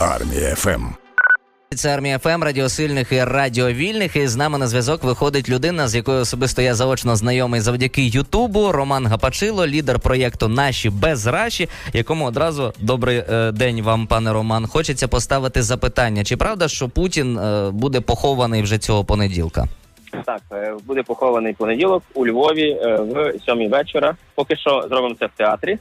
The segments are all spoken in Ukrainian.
Армія ФМ. Це армія ФМ, радіосильних і радіовільних. І з нами на зв'язок виходить людина, з якою особисто я заочно знайомий завдяки Ютубу. Роман Гапачило, лідер проєкту Наші без раші, якому одразу добрий е, день вам, пане Роман. Хочеться поставити запитання: чи правда, що Путін е, буде похований вже цього понеділка? Так, е, буде похований понеділок у Львові е, в сьомій вечора. Поки що зробимо це в театрі.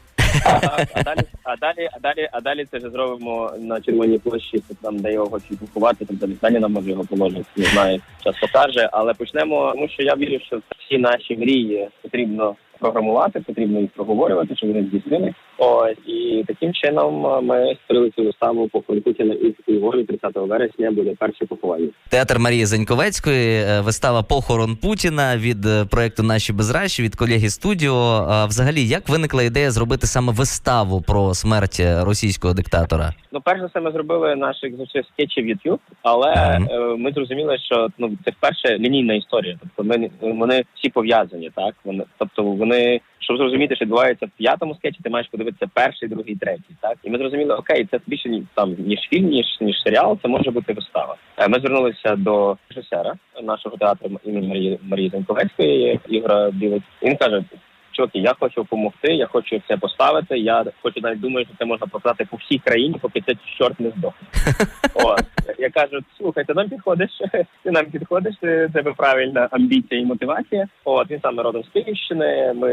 А, далі, а далі, а далі, а далі це вже зробимо на червоній площі, там де його хочуть поховати. Там замістання нам може його положити. Не знаю, час покаже. Але почнемо, тому що я вірю, що всі наші мрії потрібно програмувати, потрібно їх проговорювати, щоб вони здійснили. Ось і таким чином е, ми створили цю виставу по Путіна і в 30 вересня буде перше поховання. Театр Марії Заньковецької, е, вистава Похорон Путіна від е, проєкту Наші без раші від колеги студіо. А взагалі, як виникла ідея зробити саме виставу про смерть російського диктатора? Ну, перш за все, ми зробили наших звичайно скетчів в YouTube, але е, ми зрозуміли, що ну це вперше лінійна історія. Тобто ми вони всі пов'язані, так вони, тобто вони, щоб зрозуміти, що відбувається в п'ятому скетчі, ти маєш подивитися перший, другий, третій. Так і ми зрозуміли, окей, це більше ні там ніж фільм, ніж ніж серіал. Це може бути вистава. Е, Ми звернулися до режисера нашого театру імені Марії Марії Заньковецької Ігора Білик. Він каже. Чуваки, я хочу допомогти, я хочу це поставити. Я хочу навіть думаю, що це можна показати по всій країні, поки це чорт не здохне. От я кажу, слухай, ти нам підходиш, ти нам підходиш, ти тебе правильна амбіція і мотивація. От він саме родом з Київщини. Ми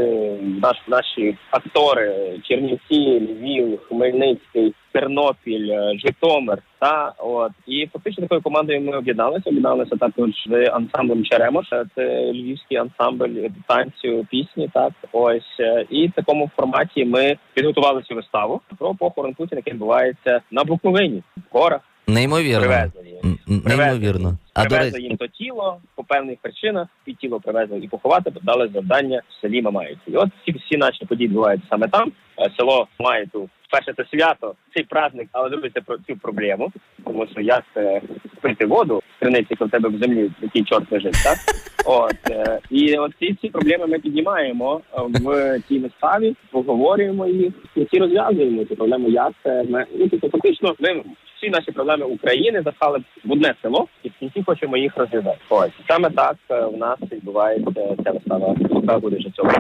наш наші актори Чернівці, Львів, Хмельницький, Тернопіль, е, Житомир. Та от і фактично такою командою ми об'єдналися. Об'єдналися також з ансамблем Черемош. Це львівський ансамбль танцю, пісні. Так ось і в такому форматі ми підготували цю виставу про похорон Путіна, який відбувається на Буковині в горах. Неймовірно. Привезли їм. Неймовірно. А до Привезли речі, їм то тіло по певних причинах. І тіло привезли і поховати, дали завдання в селі Мамаївці. І от всі всі наші події відбуваються саме там. Е, Село ту перше це свято, цей праздник, але друге про цю проблему. Тому що як це пити воду криниці, яка в тебе в землі, який чорт лежить, так от е, і от ці ці проблеми ми піднімаємо е, в цій виставі, поговорюємо їх і ці розв'язуємо ці проблеми. Як це ми ну тобто фактично ми всі наші проблеми України запхали в одне село, і в кінці хочемо їх розв'язати. Ось саме так е, в нас відбувається ця вистава. Яка буде цього.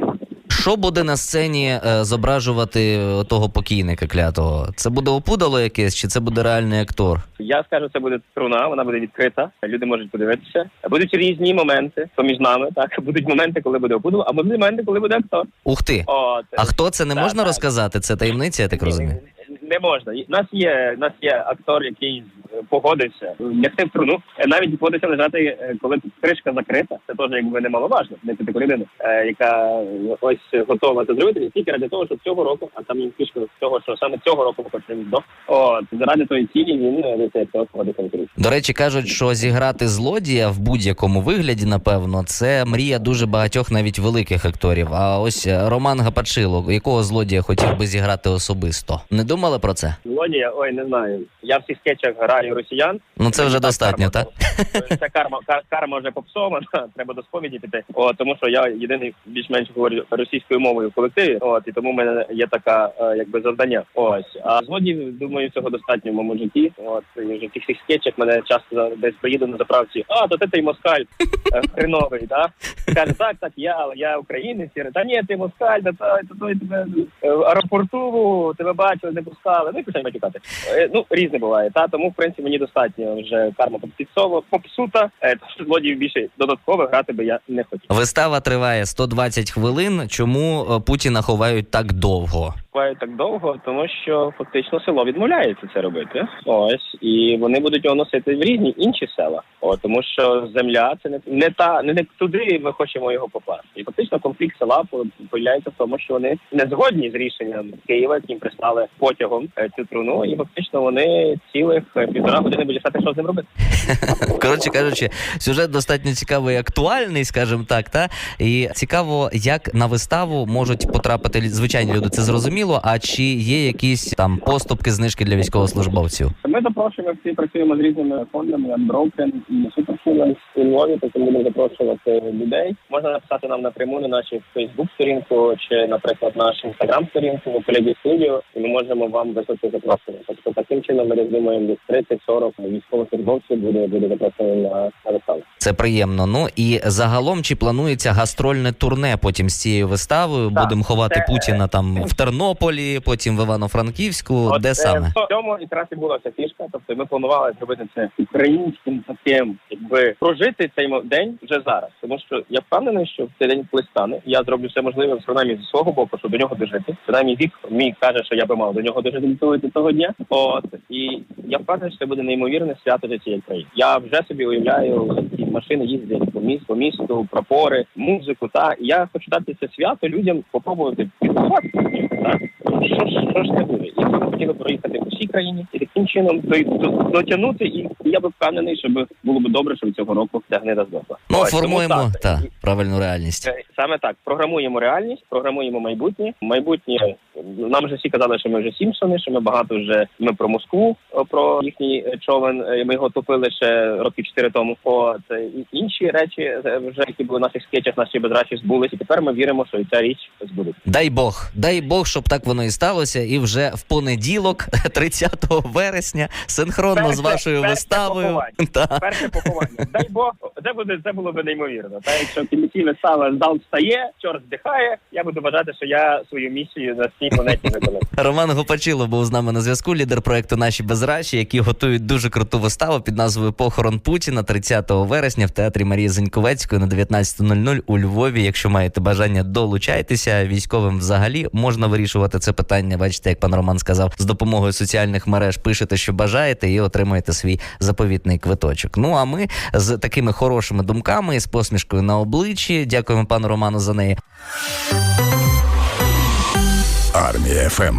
що буде на сцені е, зображувати е, того покійника клятого? Це буде опудало якесь, чи це буде реальний актор? Я скажу, це буде струна, вона буде відкрита. Люди можуть подивитися. Будуть різні моменти поміж нами. Так будуть моменти, коли буде опудало, а будуть моменти, коли буде актор. Ух ти! От А хто це не Так, можна так. розказати? Це таємниця, я так розумію. Не можна. У нас є у нас є актор, який е, погодився лягти в труну. Е, Навіть погодився лежати, е, коли кришка закрита. Це теж якби немаловажно. Не таку людину, е, яка ось готова це зробити не тільки ради того, що цього року, а там фішка з того, що саме цього року ми хочемо здох. От заради тої цілі він е, цей погодився на кришку. До речі, кажуть, що зіграти злодія в будь-якому вигляді, напевно, це мрія дуже багатьох навіть великих акторів. А ось е, Роман Гапачило, якого злодія хотів би зіграти особисто? Не думали про це? Злодія, ой, не знаю. Я в всіх скетчах граю росіян. Ну це вже достатньо, так? карма. Це карма, кар- карма вже попсована. Треба до сповіді піти. О, тому що я єдиний більш-менш говорю російською мовою в колективі. От і тому в мене є така е, якби завдання. Ось а згодів, думаю, цього достатньо в моєму житті. От і вже в тих всіх скетчах мене часто десь приїду на заправці. А то ти той москаль е, хреновий, да? Каже, так, так, я, але я українець. Та ні, ти москаль, та той, тебе е, в аеропорту тебе бачили, не пускали. Ну і почали матюкати. Ну різне буває. Та тому в принципі мені достатньо вже карма попсова, попсута. Е, що злодіїв більше додатково грати би я не хотів. Вистава триває 120 хвилин. Чому е, Путіна ховають так довго? Буває так довго, тому що фактично село відмовляється це робити. Ось і вони будуть його носити в різні інші села. О, тому що земля це не, не та не, не туди ми хочемо його покласти. І фактично конфлікт села по- появляється в тому, що вони не згодні з рішенням Києва, яким прислали потягом е, цю труну, і фактично вони цілих е, півтора години будуть знати, що з ним робити. Коротше кажучи, сюжет достатньо цікавий і актуальний, скажімо так. Та і цікаво, як на виставу можуть потрапити звичайні люди. Це зрозуміло. А чи є якісь там поступки, знижки для військовослужбовців? Ми запрошуємо всі працюємо з різними фондами Unbroken і Superfinance у Львові, тобто будемо запрошувати людей. Можна написати нам напряму на нашій Фейсбук сторінку чи, наприклад, наш інстаграм сторінку в Колегі Студіо, і ми можемо вам висоти запрошення. Тобто таким чином ми роздумуємо десь 30-40 військовослужбовців буде буде запрошено на, на виставу. Це приємно. Ну і загалом чи планується гастрольне турне потім з цією виставою? Так, Будемо ховати це- Путіна там в Тернополі, потім в Івано-Франківську. От, Де е, саме? В цьому якраз і була ця фішка. Тобто ми планували зробити це українським таким, якби прожити цей день вже зараз. Тому що я впевнений, що в цей день коли стане, я зроблю все можливе принаймні зі свого боку, щоб до нього дожити. Принаймні вік мій каже, що я би мав до нього дожити до того, дня. От і я впевнений, що це буде неймовірне свято для цієї країни. Я вже собі уявляю, машини їздять по місту, по місту, прапори, музику. Та і я хочу дати це свято людям попробувати підготувати. Так що ж що ж це буде? І ми хотіли проїхати по всій країні і таким чином до- до- дотягнути. І я би впевнений, щоб було б добре, щоб цього року ця гнида здохла. Ну Ось, тому формуємо та правильну реальність. Е, Саме так програмуємо реальність, програмуємо майбутнє. Майбутнє нам вже всі казали, що ми вже Сімпсони, що ми багато вже ми про Москву, про їхній е, човен. е, Ми його топили ще років чотири тому. От е, і інші речі е, вже які були в наших скетчах, наші безрачі збулись. І тепер ми віримо, що і ця річ збудеться. Дай Бог, дай Бог, щоб так воно і сталося. І вже в понеділок, 30 вересня, синхронно з вашою перше виставою. поховання. Та. Перше поховання. Дай Бог, це буде це було б неймовірно. Та якщо кінці вистава зал встає, чорт здихає. Я буду вважати, що я свою місію на цій планеті виконав. Роман Гопачило був з нами на зв'язку, лідер проекту Наші безраші, які готують дуже круту виставу під назвою Похорон Путіна 30 вересня в театрі Марії Зеньковецької на 19.00 у Львові. Якщо маєте бажання, долучайтеся. Військовим взагалі можна вирішувати це питання. Бачите, як пан Роман сказав, з допомогою соціальних мереж пишете, що бажаєте, і отримаєте свій заповітний квиточок. Ну а ми з такими хорошими думками з посмішкою на обличчі. Дякуємо пану Роману за неї. Армія ФМ.